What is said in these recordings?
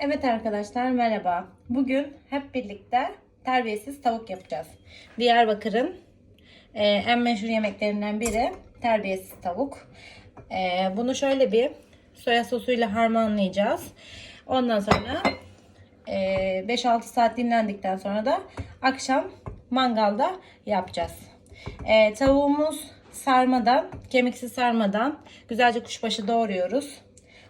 Evet arkadaşlar merhaba. Bugün hep birlikte terbiyesiz tavuk yapacağız. Diyarbakır'ın e, en meşhur yemeklerinden biri terbiyesiz tavuk. E, bunu şöyle bir soya sosuyla harmanlayacağız. Ondan sonra e, 5-6 saat dinlendikten sonra da akşam mangalda yapacağız. E, tavuğumuz sarmadan, kemiksiz sarmadan güzelce kuşbaşı doğruyoruz.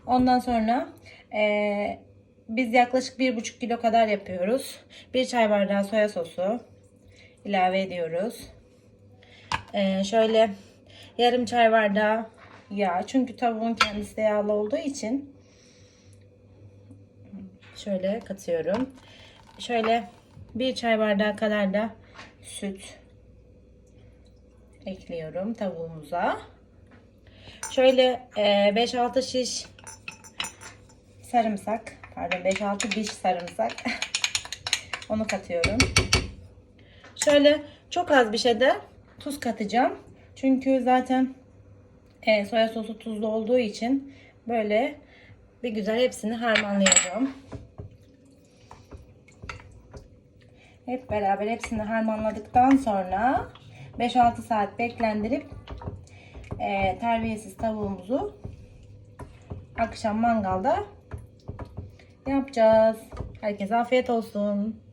Ondan sonra e, biz yaklaşık 1,5 kilo kadar yapıyoruz. Bir çay bardağı soya sosu ilave ediyoruz. E, şöyle yarım çay bardağı yağ. Çünkü tavuğun kendisi de yağlı olduğu için şöyle katıyorum. Şöyle bir çay bardağı kadar da süt ekliyorum tavuğumuza. Şöyle e, 5-6 şiş sarımsak, pardon 5-6 diş sarımsak. Onu katıyorum. Şöyle çok az bir şey de tuz katacağım. Çünkü zaten e, soya sosu tuzlu olduğu için böyle bir güzel hepsini harmanlayacağım. Hep beraber hepsini harmanladıktan sonra 5-6 saat beklendirip e, terbiyesiz tavuğumuzu akşam mangalda yapacağız. Herkese afiyet olsun.